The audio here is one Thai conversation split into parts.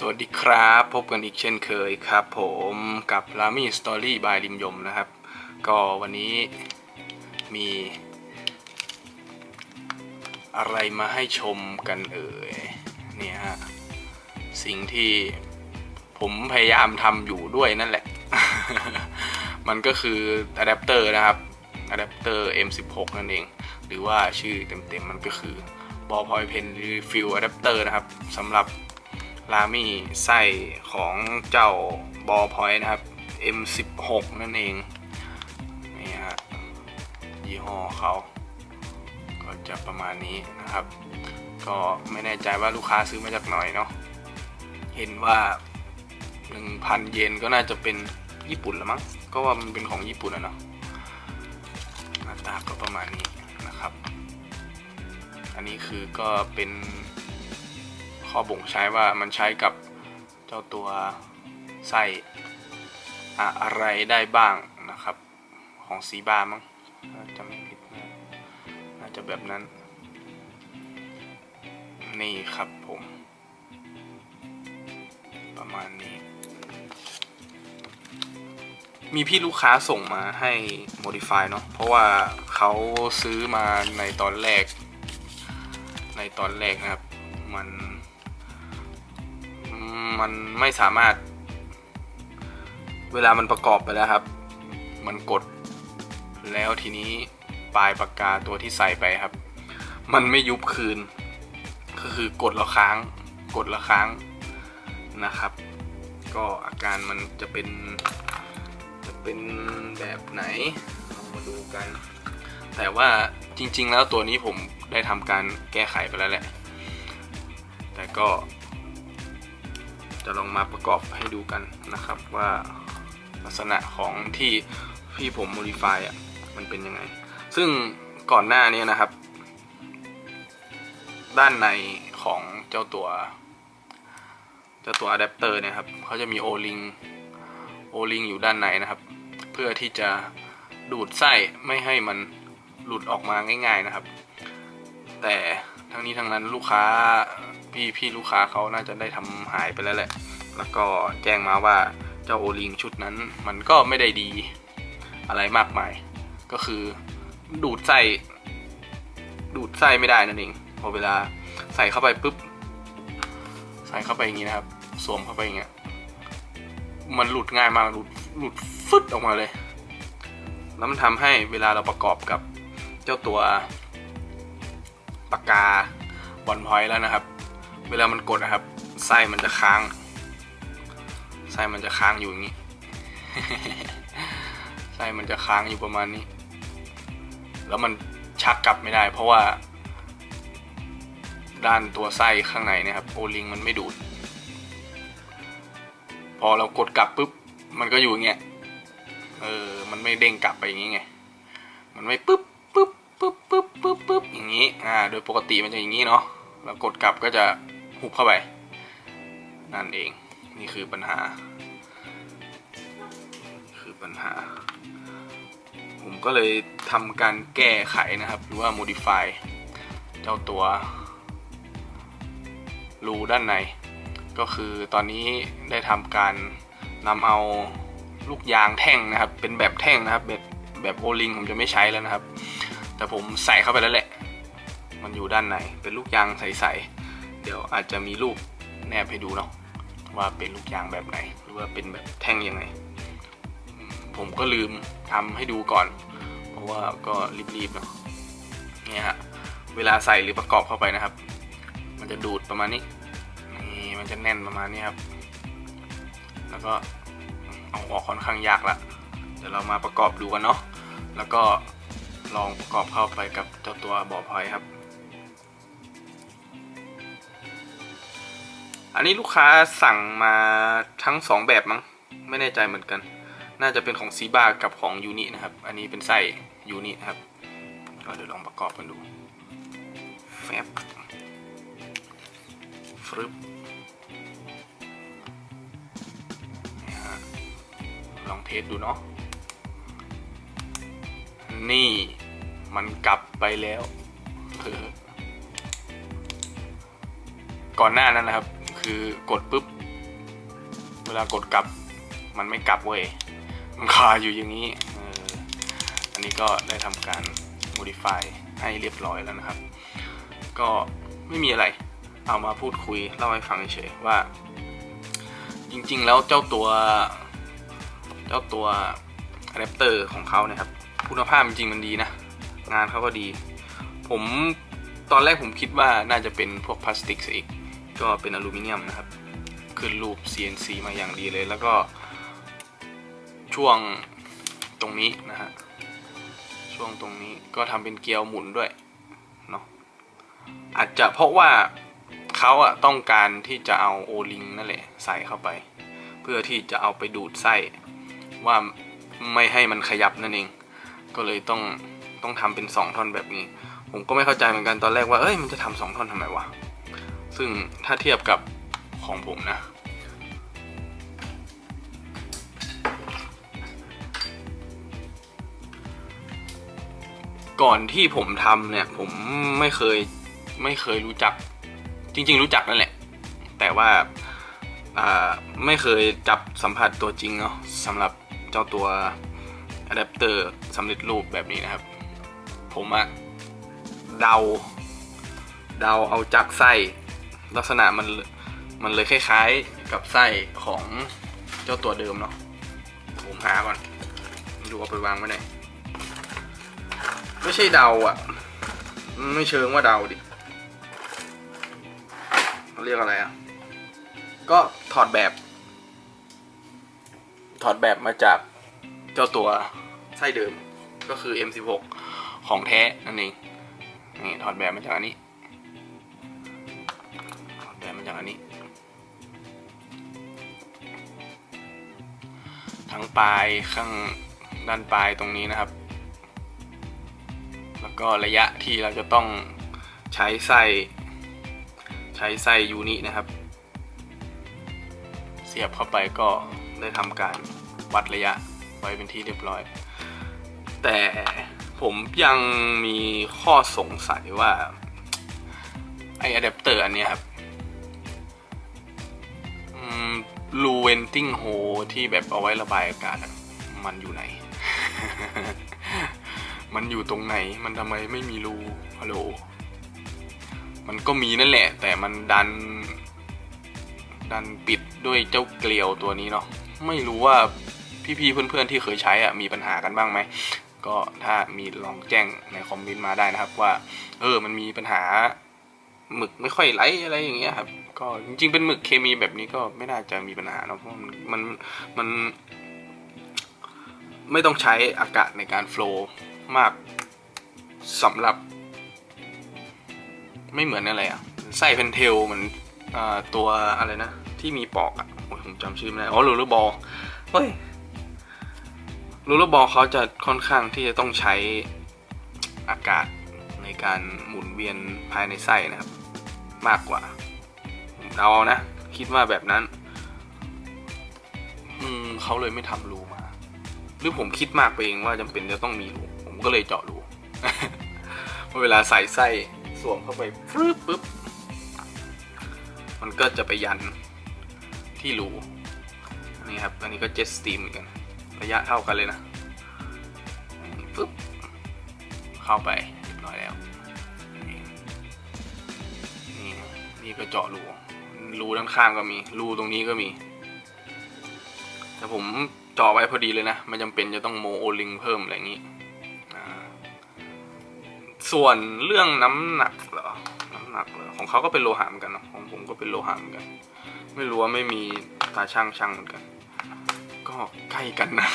สวัสดีครับ พบกันอีกเช่นเคยครับ ผมกับ r a m i Story by ริมยมนะครับ ก็วันนี้มี อะไรมาให้ชมกันเอ่ยเนี่ยฮะสิ่งที่ผมพยายามทำอยู่ด้วยนั่นแหละ มันก็คืออะแดปเตอร์นะครับอะแดปเตอร์ M16 นั่นเอง หรือว่าชื่อเต็มๆมันก็คือ บอพอยเพนรือฟิลอะแดปเตอร์นะครับสำหรับ รามี่ไส้ของเจ้าบอลพอยนะครับ M16 นั่นเอง นี่ฮะยี่ห้อเขาก็จะประมาณนี้นะครับ ก็ไม่แน่ใจว่าลูกค้าซื้อมาจากไหนเนาะเห็นว่า 1,000 เยนก็น่าจะเป็นญี่ปุ่นละมั้งก็ว่ามันเป็นของญี่ปุ่นอะเนาะหน้าตาก็ประมาณนี้นะครับ อันนี้คือก็เป็น ข้อบ่งใช้ว่ามันใช้กับเจ้าตัวไส้อะไรได้บ้างนะครับของซีบามั้งถ้าจำไม่ผิดนะน่าจะแบบนั้น นี่ครับผม ประมาณนี้ มีพี่ลูกค้าส่งมาให้ modify เนาะเพราะว่าเขาซื้อมาในตอนแรก ในตอนแรกนะครับ มัน มันไม่สามารถ เวลามันประกอบไปแล้วครับ มันกดแล้วทีนี้ปลายปากกาตัวที่ใส่ไปครับ มันไม่ยุบคืน ก็คือกดแล้วค้าง กดแล้วค้างนะครับ ก็อาการมันจะเป็น จะเป็นแบบไหนเรามาดูกัน แต่ว่าจริง ๆ แล้วตัวนี้ผมได้ทำการแก้ไขไปแล้วแหละ แต่ก็ จะลองมาประกอบให้ดูกันนะครับว่าลักษณะของที่ที่ผม modify อะมันเป็นยังไง ซึ่งก่อนหน้านี้นะครับ ด้านในของเจ้าตัว เจ้าตัวอะแดปเตอร์เนี่ยครับเขาจะมีโอลิงโอลิงอยู่ด้านในนะครับ เพื่อที่จะดูดไส้ไม่ให้มันหลุดออกมาง่าย ๆนะครับ แต่ทั้งนี้ทั้งนั้นลูกค้า พี่พี่ลูกค้าเขาน่าจะได้ทำหายไปแล้วแหละ แล้วก็แจ้งมาว่าเจ้าโอลิงชุดนั้นมันก็ไม่ได้ดีอะไรมากมาย ก็คือดูดไส้ดูดไส้ไม่ได้นั่นเองพอเวลาใส่เข้าไปปุ๊บ ใส่เข้าไปอย่างนี้นะครับ สวมเข้าไปอย่างเงี้ยมันหลุดง่ายมากหลุดหลุดฟึดออกมาเลย แล้วมันทำให้เวลาเราประกอบกับเจ้าตัวปากกาบอลพอยแล้วนะครับ เวลามันกดนะครับ ไส้มันจะค้าง ไส้มันจะค้างอยู่อย่างนี้ ไส้มันจะค้างอยู่ประมาณนี้ แล้วมันชักกลับไม่ได้ เพราะว่า ด้านตัวไส้ข้างในเนะครับโอลิงมันไม่ดูด พอเรากดกลับปุ๊บ มันก็อยู่อย่างเงี้ย เออ มันไม่เด้งกลับไปอย่างงี้ไง มันไม่ปุ๊บปุ๊บปุ๊บปุ๊บปุ๊บปุ๊บอย่างงี้ อ่า โดยปกติมันจะอย่างงี้เนาะ แล้วกดกลับก็จะ หุบเข้าไป นั่นเอง นี่คือปัญหา คือปัญหา ผมก็เลยทำการแก้ไขนะครับ หรือว่า modify เจ้าตัวรูด้านใน ก็คือตอนนี้ได้ทำการนำเอาลูกยางแท่งนะครับ เป็นแบบแท่งนะครับ แบบแบบโอลิงผมจะไม่ใช้แล้วนะครับ แต่ผมใส่เข้าไปแล้วแหละ มันอยู่ด้านใน เป็นลูกยางใสๆ เดี๋ยวอาจจะมีรูปแนบให้ดูเนาะว่าเป็นลูกยางแบบไหน หรือว่าเป็นแบบแท่งยังไง ผมก็ลืมทำให้ดูก่อน เพราะว่าก็รีบๆเนาะเนี่ยฮะเวลาใส่หรือประกอบเข้าไปนะครับ มันจะดูดประมาณนี้นี่มันจะแน่นประมาณนี้ครับ แล้วก็เอาออกค่อนข้างยากละเดี๋ยวเรามาประกอบดูกันเนาะแล้วก็ลองประกอบเข้าไปกับเจ้าตัวบอพอยครับ อันนี้ลูกค้าสั่งมาทั้งสองแบบมั้งไม่แน่ใจเหมือนกัน น่าจะเป็นของซีบากับของยูนินะครับ อันนี้เป็นไส้ยูนินะครับเดี๋ยวลองประกอบกันดูแฟบฟรึบลองเทสดูเนาะนี่มันกลับไปแล้วก่อนหน้านั้นนะครับ คือกดปุ๊บ เวลากดกลับ มันไม่กลับเว้ย มันคาอยู่อย่างนี้เอออันนี้ก็ได้ทำการ modify ให้เรียบร้อยแล้วนะครับ ก็ไม่มีอะไร เอามาพูดคุยเล่าให้ฟังเฉยๆว่า จริงๆ แล้วเจ้าตัวเจ้าตัวอะแดปเตอร์ของเขาเนี่ยครับ คุณภาพจริงๆมันดีนะ งานเขาก็ดี ผมตอนแรกผมคิดว่าน่าจะเป็นพวกพลาสติกซะอีก ก็เป็นอลูมิเนียมนะครับ ขึ้นรูป CNC มาอย่างดีเลย แล้วก็ช่วงตรงนี้นะฮะ ช่วงตรงนี้ก็ทำเป็นเกลียวหมุนด้วยเนาะ อาจจะเพราะว่าเขาอะต้องการที่จะเอาโอลิงนั่นแหละใส่เข้าไป เพื่อที่จะเอาไปดูดไส้ว่าไม่ให้มันขยับนั่นเอง ก็เลยต้องต้องทำเป็นสองท่อนแบบนี้ ผมก็ไม่เข้าใจเหมือนกันตอนแรกว่า เอ้ยมันจะทำสองท่อนทำไมวะ ซึ่งถ้าเทียบกับของผมนะ ก่อนที่ผมทำเนี่ย ผมไม่เคยไม่เคยรู้จัก จริง ๆ รู้จักนั่นแหละ แต่ว่าไม่เคยจับสัมผัสตัวจริงเนาะสำหรับเจ้าตัวอะแดปเตอร์สำเร็จรูปแบบนี้นะครับ ผมอะเดา เดาเอาจากไส้ ลักษณะมันมันเลยคล้ายๆกับไส้ของเจ้าตัวเดิมเนาะผมหาก่อนดูเอาไปวางไว้ไหนไม่ใช่เดาอะ ไม่เชิงว่าเดาดิเขาเรียกอะไรอะ ก็ถอดแบบ ถอดแบบมาจากเจ้าตัวไส้เดิมก็คือ M16 ของแท้นั่นเองนี่ถอดแบบมาจากอันนี้ อดแบบมาจากอันนี้ ทั้งปลายข้างด้านปลายตรงนี้นะครับ แล้วก็ระยะที่เราจะต้องใช้ไส้ใช้ไส้ยูนินะครับ เสียบเข้าไปก็ได้ทำการวัดระยะไว้เป็นที่เรียบร้อย แต่ผมยังมีข้อสงสัยว่าไออะแดปเตอร์อันนี้ครับ รูเวนติ้งโฮที่แบบเอาไว้ระบายอากาศมันอยู่ไหน มันอยู่ตรงไหน มันทำไมไม่มีรู ฮัลโหล มันก็มีนั่นแหละ แต่มันดัน ดันปิดด้วยเจ้าเกลียวตัวนี้เนาะ ไม่รู้ว่าพี่ๆเพื่อนๆที่เคยใช้อะมีปัญหากันบ้างไหม ก็ถ้ามีลองแจ้งในคอมเมนต์มาได้นะครับว่า เออ มันมีปัญหา หมึกไม่ค่อยไหลอะไรอย่างเงี้ยครับ ก็จริงๆเป็นหมึกเคมีแบบนี้ก็ไม่น่าจะมีปัญหาเนอะเพราะมันมันมันไม่ต้องใช้อากาศในการโฟล์มากสำหรับ ไม่เหมือนอะไรอะไส้เพนเทลเหมือนอตัวอะไรนะ ที่มีปอกอะผมจำชื่อไม่ได้อ๋อลูลูบอลเฮ้ยลูลูบอลเขาจะค่อนข้างที่จะต้องใช้อากาศในการหมุนเวียนภายในไส้นะครับ มากกว่าเดานะ คิดว่าแบบนั้น อืมเขาเลยไม่ทำรูมา หรือผมคิดมากไปเองว่าจำเป็นจะต้องมีรูผมก็เลยเจาะรูเวลาใส่ไส้สวมเข้าไปฟรึบปุ๊บมันก็จะไปยันที่รูนนี้ครับ อันนี้ก็เจ็ตสตีมเหมือนกัน ระยะเท่ากันเลยนะปุ๊บเข้าไป นี่ก็เจาะรูรูด้านข้างก็มีรูตรงนี้ก็มี แต่ผมเจาะไว้พอดีเลยนะไม่จำเป็นจะต้องโมโอลิงเพิ่มอะไรอย่างนี้ส่วนเรื่องน้ำหนักเหรอน้ำหนักเหรอของเขาก็เป็นโลหะเหมือนกันเนะของผมก็เป็นโลหะเหมือนกัน ไม่รู้ว่าไม่มีตาช่างช่างเหมือนกัน ก็ใกล้กันนะ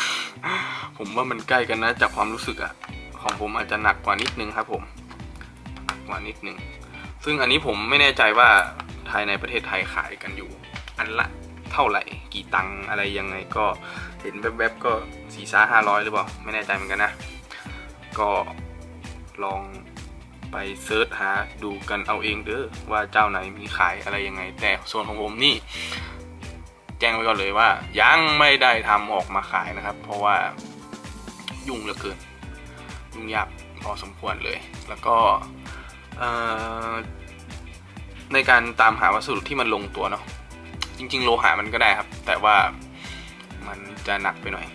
ผมว่ามันใกล้กันนะ จากความรู้สึกอะของผมอาจจะหนักกว่านิดนึงครับผมหนักกว่านิดนึง ซึ่งอันนี้ผมไม่แน่ใจว่าภายในประเทศไทยขายกันอยู่ อันละเท่าไหร่ กี่ตังค์อะไรยังไงก็เห็นแวบๆก็สี่ซ่าห้าร้อยหรือเปล่า ไม่แน่ใจเหมือนกันนะ ก็ลองไปเซิร์ชหาดูกันเอาเองเด้อว่าเจ้าไหนมีขายอะไรยังไง แต่ส่วนของผมนี่ แจ้งไว้ก่อนเลยว่า ยังไม่ได้ทำออกมาขายนะครับ เพราะว่ายุ่งเหลือเกิน ยุ่งยากพอสมควรเลย แล้วก็ ในการตามหาวัสดุที่มันลงตัวเนาะจจริง ๆ โลหะมันก็ได้ครับ แต่ว่ามันจะหนักไปหน่อย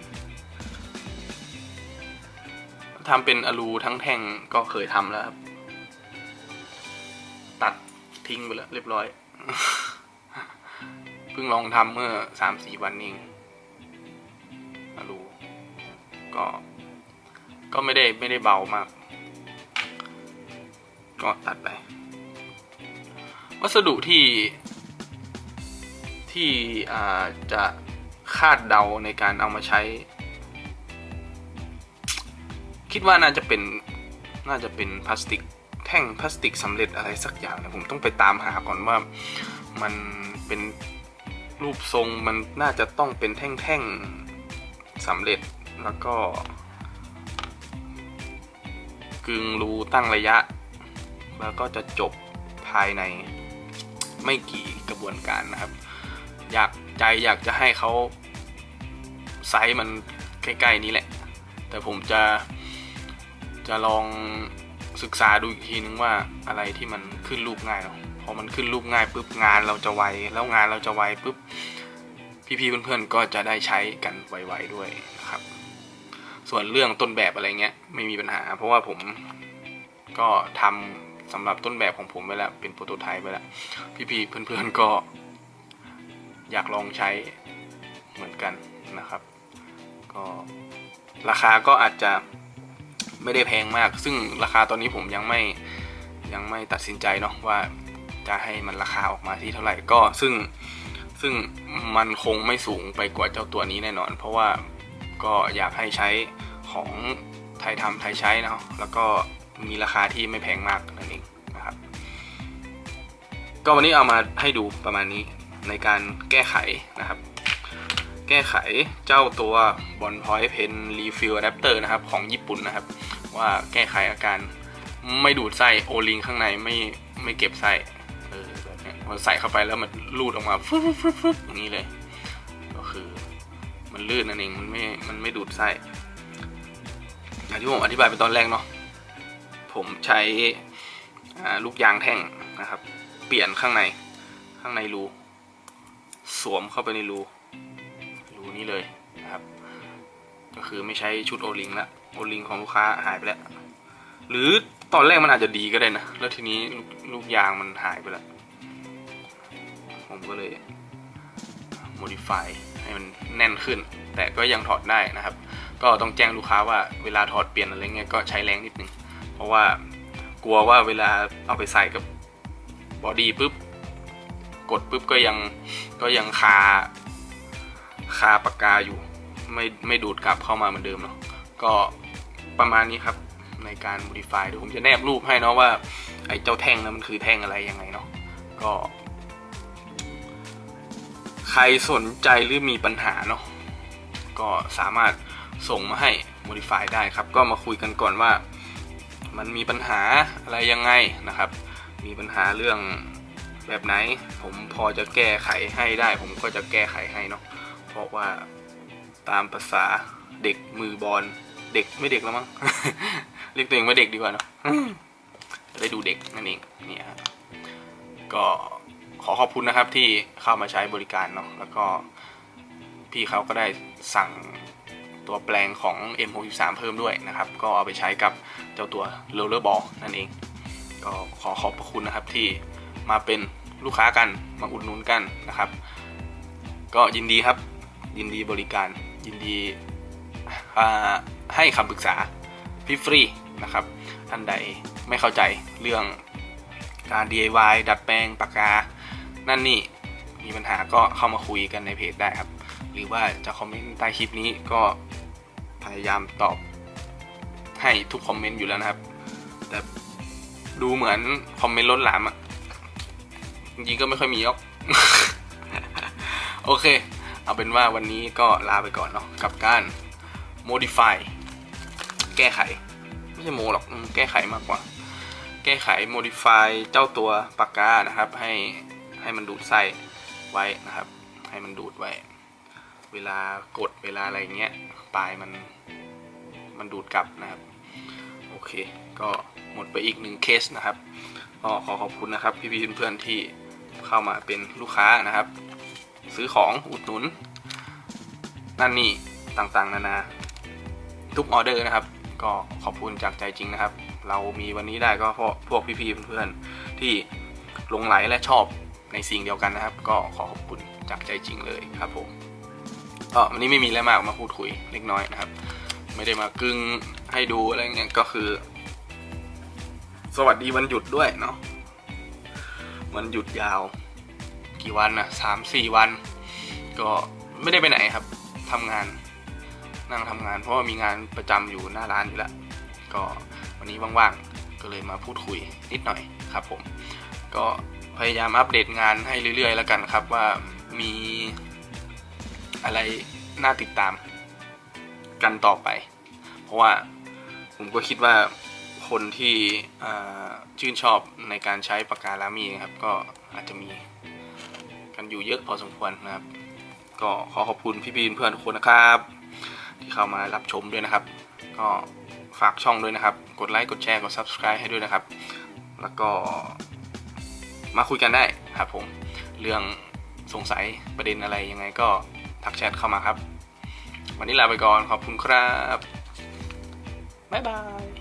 ทำเป็นอลูทั้งแท่งก็เคยทำแล้วครับ ตัดทิ้งไปแล้วเรียบร้อยเพิ่งลองทำเมื่อสามสี่วันเองอลูก็ ก็ไม่ได้ไม่ได้เบามาก ก็ตัดไป วัสดุที่ที่จะคาดเดาในการเอามาใช้ คิดว่าน่าจะเป็นน่าจะเป็นพลาสติกแท่งพลาสติกสำเร็จอะไรสักอย่างนะผมต้องไปตามหาก่อนว่ามันเป็นรูปทรงมันน่าจะต้องเป็นแท่งๆสำเร็จแล้วก็กึงรูตั้งระยะ แล้วก็จะจบภายในไม่กี่กระบวนการนะครับ อยากใจอยากจะให้เขาไซส์มันใกล้ๆนี้แหละ แต่ผมจะจะลองศึกษาดูอีกทีนึงว่าอะไรที่มันขึ้นรูปง่ายเนาะพอมันขึ้นรูปง่ายปุ๊บงานเราจะไวแล้วงานเราจะไวปุ๊บพี่ๆเพื่อนๆก็จะได้ใช้กันไวๆด้วยนะครับ ส่วนเรื่องต้นแบบอะไรเงี้ยไม่มีปัญหา เพราะว่าผมก็ทำ สำหรับต้นแบบของผมไว้แล้ว เป็นโปรโตไทป์ไว้แล้ว พี่ๆเพื่อนๆก็อยากลองใช้เหมือนกันนะครับ ก็ราคาก็อาจจะไม่ได้แพงมาก ซึ่งราคาตอนนี้ผมยังไม่ยังไม่ตัดสินใจเนาะว่าจะให้มันราคาออกมาที่เท่าไหร่ก็ซึ่งซึ่งมันคงไม่สูงไปกว่าเจ้าตัวนี้แน่นอน เพราะว่าก็อยากให้ใช้ของไทยทำไทยใช้นะแล้วก็ มีราคาที่ไม่แพงมากนั่นเองนะครับ ก็วันนี้เอามาให้ดูประมาณนี้ในการแก้ไขนะครับ แก้ไขเจ้าตัวบอลพอยต์เพนรีฟิลอะแดปเตอร์นะครับของญี่ปุ่นนะครับ ว่าแก้ไขอาการไม่ดูดไส้โอลิงข้างในไม่ไม่เก็บไส้เออแบบนี้มันใส่เข้าไปแล้วมันลูดออกมาฟึ๊บฟึ๊บฟึ๊บฟึ๊บอย่างนี้เลย ก็คือมันลื่นนั่นเองมันไม่มันไม่ดูดไส้อย่างที่ผมอธิบายไปตอนแรกเนาะ ผมใช้ลูกยางแท่งนะครับ เปลี่ยนข้างในข้างในรูสวมเข้าไปในรูรูนี้เลยนะครับ ก็คือไม่ใช้ชุดโอลิงละโอลิงของลูกค้าหายไปแล้ว หรือตอนแรกมันอาจจะดีก็ได้นะ แล้วทีนี้ลูกลูกยางมันหายไปแล้ว ผมก็เลย modify ให้มันแน่นขึ้น แต่ก็ยังถอดได้นะครับ ก็ต้องแจ้งลูกค้าว่าเวลาถอดเปลี่ยนอะไรเงี้ยก็ใช้แรงนิดนึง เพราะว่ากลัวว่าเวลาเอาไปใส่กับบอดี้ปุ๊บกดปุ๊บก็ยังก็ยังคาคาปากกาอยู่ ไม่ไม่ดูดกลับเข้ามาเหมือนเดิมเนาะก็ประมาณนี้ครับในการ modify เดี๋ยวผมจะแนบรูปให้เนาะว่า ไอ้เจ้าแท่งนั้นมันคือแท่งอะไรยังไงเนาะก็ ใครสนใจหรือมีปัญหาเนาะก็สามารถส่งมาให้ modify ได้ครับ ก็มาคุยกันก่อนว่า มันมีปัญหาอะไรยังไงนะครับ มีปัญหาเรื่องแบบไหน ผมพอจะแก้ไขให้ได้ ผมก็จะแก้ไขให้เนาะเพราะว่าตามภาษาเด็กมือบอลเด็กไม่เด็กแล้วมั้งเรียกตัวเองว่าเด็กดีกว่าเนาะจะได้ดูเด็กนั่นเองเนี่ยฮะก็ขอขอบคุณนะครับที่เข้ามาใช้บริการเนาะแล้วก็พี่เขาก็ได้สั่ง ตัวแปลงของ M63 เพิ่มด้วยนะครับ ก็เอาไปใช้กับเจ้าตัว r o l l e r Ball นั่นเอง ก็ขอขอบพระคุณนะครับที่มาเป็นลูกค้ากันมาอุดหนุนกันนะครับ ก็ยินดีครับยินดีบริการยินดีให้คำปรึกษาฟรีๆนะครับ ท่านใดไม่เข้าใจเรื่องการ DIY ดัดแปลงปากกา นั่นนี่มีปัญหาก็เข้ามาคุยกันในเพจได้ครับ หรือว่าจะคอมเมนต์ใต้คลิปนี้ก็พยายามตอบให้ทุกคอมเมนต์อยู่แล้วนะครับ แต่ดูเหมือนคอมเมนต์ล้นหลามอะจริงก็ไม่ค่อยมีหรอกโอเค เอาเป็นว่าวันนี้ก็ลาไปก่อนเนาะกับการ modify แก้ไข ไม่ใช่โมหรอกแก้ไขมากกว่า แก้ไข modify เจ้าตัวปากกานะครับ ให้ให้มันดูดไส้ไว้นะครับ ให้มันดูดไว้ เวลากดเวลาอะไรเงี้ยปลายมันมันดูดกลับนะครับ โอเค ก็หมดไปอีกหนึ่งเคสนะครับก็ขอขอบคุณนะครับ พี่ๆเพื่อนๆที่เข้ามาเป็นลูกค้านะครับ ซื้อของอุดหนุน นั่นนี่ต่างๆ นานา ทุกออเดอร์นะครับ ก็ขอบคุณจากใจจริงนะครับ เรามีวันนี้ได้ก็เพราะพวกพี่ๆเพื่อนๆที่หลงไหลและชอบในสิ่งเดียวกันนะครับ ก็ขอขอบคุณจากใจจริงเลยครับผม ก็วันนี้ไม่มีอะไรมากมาพูดคุยเล็กน้อยนะครับ ไม่ได้มากึ่งให้ดูอะไรเงี้ยก็คือ สวัสดีวันหยุดด้วยเนาะวันหยุดยาว กี่วันนะสามสี่วัน ก็ไม่ได้ไปไหนครับทำงานนั่งทำงาน เพราะว่ามีงานประจำอยู่หน้าร้านอยู่แล้วก็วันนี้ว่างๆก็เลยมาพูดคุยนิดหน่อยครับ ผม ก็พยายามอัปเดตงานให้เรื่อยๆ แล้วกันครับว่ามี อะไรน่าติดตามกันต่อไป เพราะว่าผมก็คิดว่าคนที่ชื่นชอบในการใช้ปากกาลามีนะครับ ก็อาจจะมีกันอยู่เยอะพอสมควรนะครับ ก็ขอขอบคุณพี่ๆเพื่อนทุกคนนะครับ ที่เข้ามารับชมด้วยนะครับ ก็ฝากช่องด้วยนะครับ กดไลค์กดแชร์กด subscribe ให้ด้วยนะครับ แล้วก็มาคุยกันได้ครับผม เรื่องสงสัยประเด็นอะไรยังไงก็ ทักแชทเข้ามาครับ วันนี้ลาไปก่อนขอบคุณครับ บ๊ายบาย